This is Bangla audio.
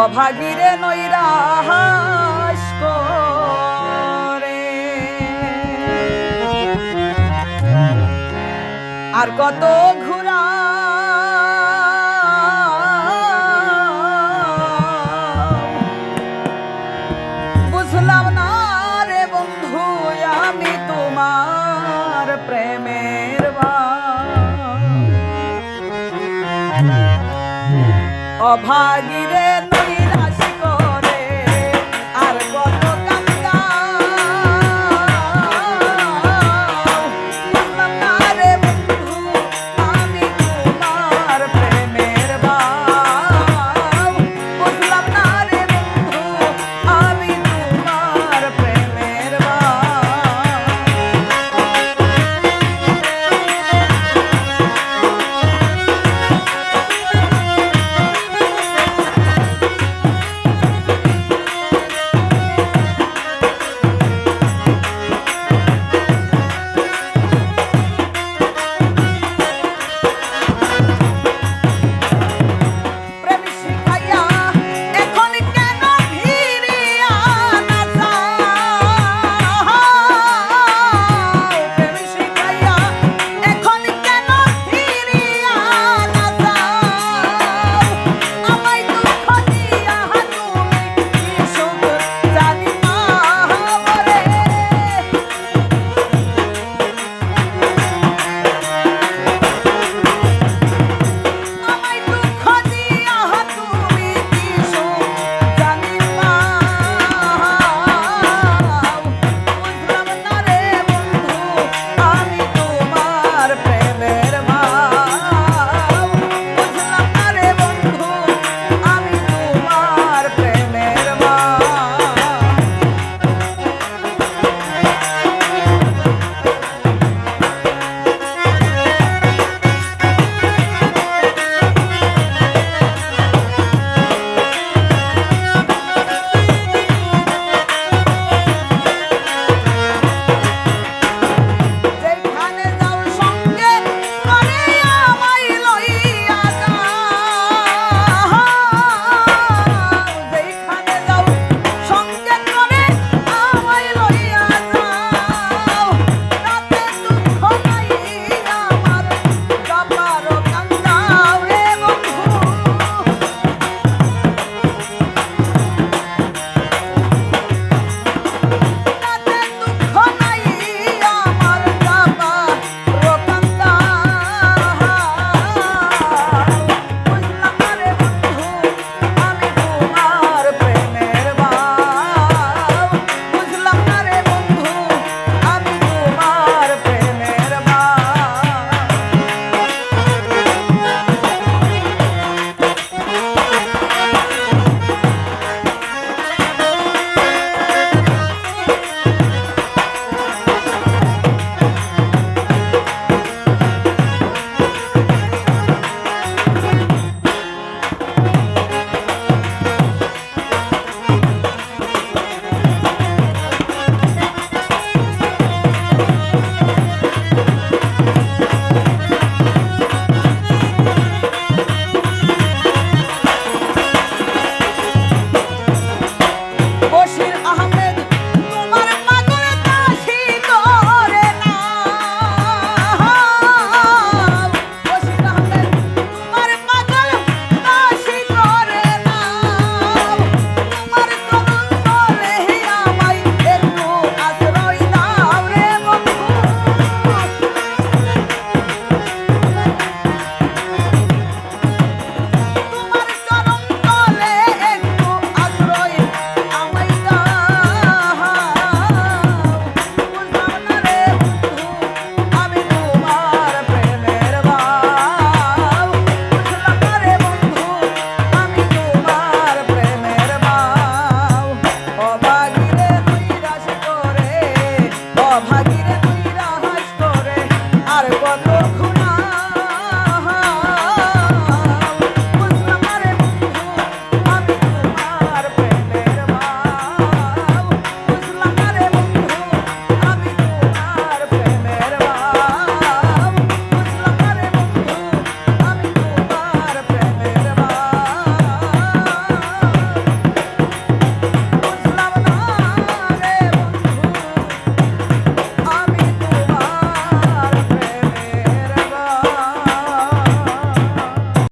অভাগীরে নৈরাহাস করে। আর কত ঘুরা বুঝলাম না রে বন্ধু, আমি তোমার প্রেমের বা অভাগীরে